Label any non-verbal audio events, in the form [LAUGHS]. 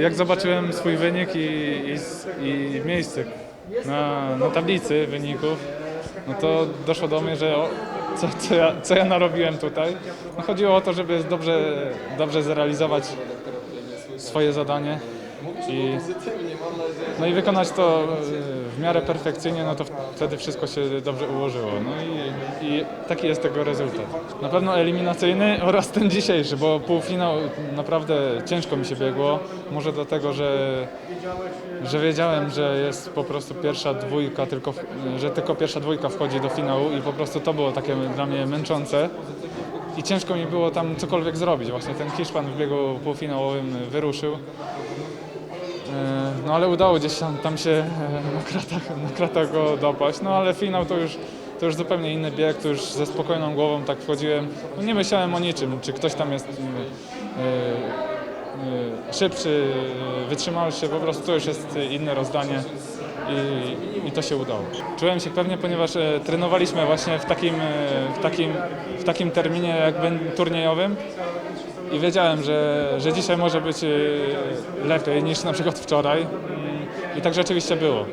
Jak zobaczyłem swój wynik i, i, i miejsce na, na tablicy wyników, no to doszło do mnie, że o, co, co, ja, co ja narobiłem tutaj. No chodziło o to, żeby dobrze, dobrze zrealizować swoje zadanie i, no i wykonać to e, w miarę perfekcyjnie, no to wtedy wszystko się dobrze ułożyło. No i, i taki jest tego rezultat. Na pewno eliminacyjny [LAUGHS] oraz ten dzisiejszy, bo półfinał naprawdę ciężko mi się biegło. Może dlatego, że, że wiedziałem, że jest po prostu pierwsza dwójka, tylko, że tylko pierwsza dwójka wchodzi do finału i po prostu to było takie dla mnie męczące. I ciężko mi było tam cokolwiek zrobić. Właśnie ten Hiszpan w biegu półfinałowym wyruszył. E, No ale udało gdzieś tam, tam się e, na kratach, na kratach go dopaść. No ale finał to już, to już zupełnie inny bieg, to już ze spokojną głową tak wchodziłem. No, nie myślałem o niczym, czy ktoś tam jest e, szybszy, wytrzymalszy, po prostu to już jest inne rozdanie. I, I to się udało. Czułem się pewnie, ponieważ e, trenowaliśmy właśnie w takim, e, w takim, w takim terminie jakby turniejowym i wiedziałem, że, że dzisiaj może być e, lepiej niż na przykład wczoraj. Mm, I tak rzeczywiście było.